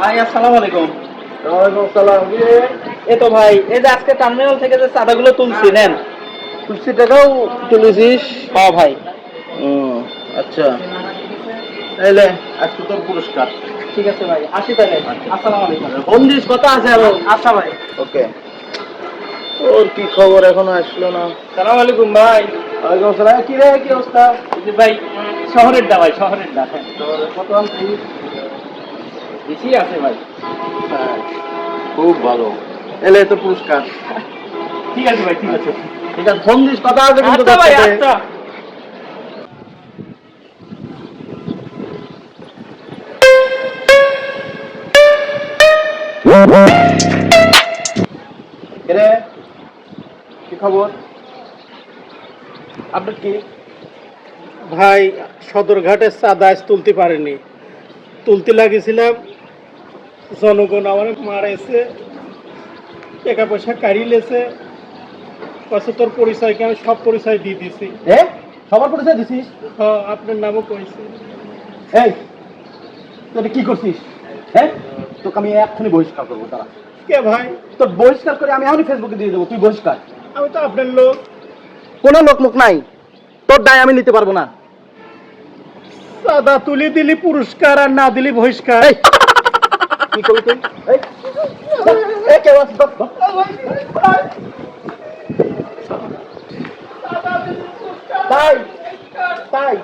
ভাই আসসালামু আলাইকুম। ওয়ালাইকুম আসসালাম। এই তো ভাই এই যে আজকে টার্মিনাল থেকে যে চাঁদাগুলো তুলছি নেন। কুড়ি টাকাও তুলেছিস? হ্যাঁ ভাই। হুম আচ্ছা। তাইলে আজকে তোর পুরস্কার। ঠিক আছে ভাই আসি তাহলে। আসসালামু আলাইকুম। বন্দিশ কথা আছে আরও। আচ্ছা ভাই। ওকে। ওর কি খবর? এখনও আসলো না। সালাম আলাইকুম ভাই। ওয়ালাইকুম আসসালাম। কি রে কি অবস্থা? ভাই শহরের দা ভাই শহরের দা হ্যাঁ। তোর কত বেশি আছে ভাই। খুব ভালো। এলে তো পুরস্কার। ঠিক আছে ভাই ঠিক আছে। ঠিক আছে বন্দিশ কথা আছে কিন্তু আচ্ছা ভাই আচ্ছা। এরে কি খবর? আপনার কি? ভাই সদরঘাটের চাঁদা আজ তুলতে পারেনি। তুলতে লাগিয়েছিলাম জনগণ আমার মারেছে টাকা পয়সা কাড়ি লেছে তোর পরিচয়কে আমি সব পরিচয় দিয়ে দিছি। সবার পরিচয় দিছিস? হ্যাঁ আপনার নামও কইছে। এই তুই কি করছিস? হ্যাঁ? তোকে আমি এক্ষুনি বহিষ্কার করব তারা কে ভাই? তোর বহিষ্কার করে আমি এখনই ফেসবুকে দিয়ে দেবো তুই বহিষ্কার। আমি তো আপনার লোক। কোনো লোক মুখ নাই। তোর দায় আমি নিতে পারব না। চাঁদা তুলি দিলি পুরস্কার আর না দিলি বহিষ্কার। Ikaw, ikaw. Ay! Ay, kaya si Bob ba? Tay! Tay!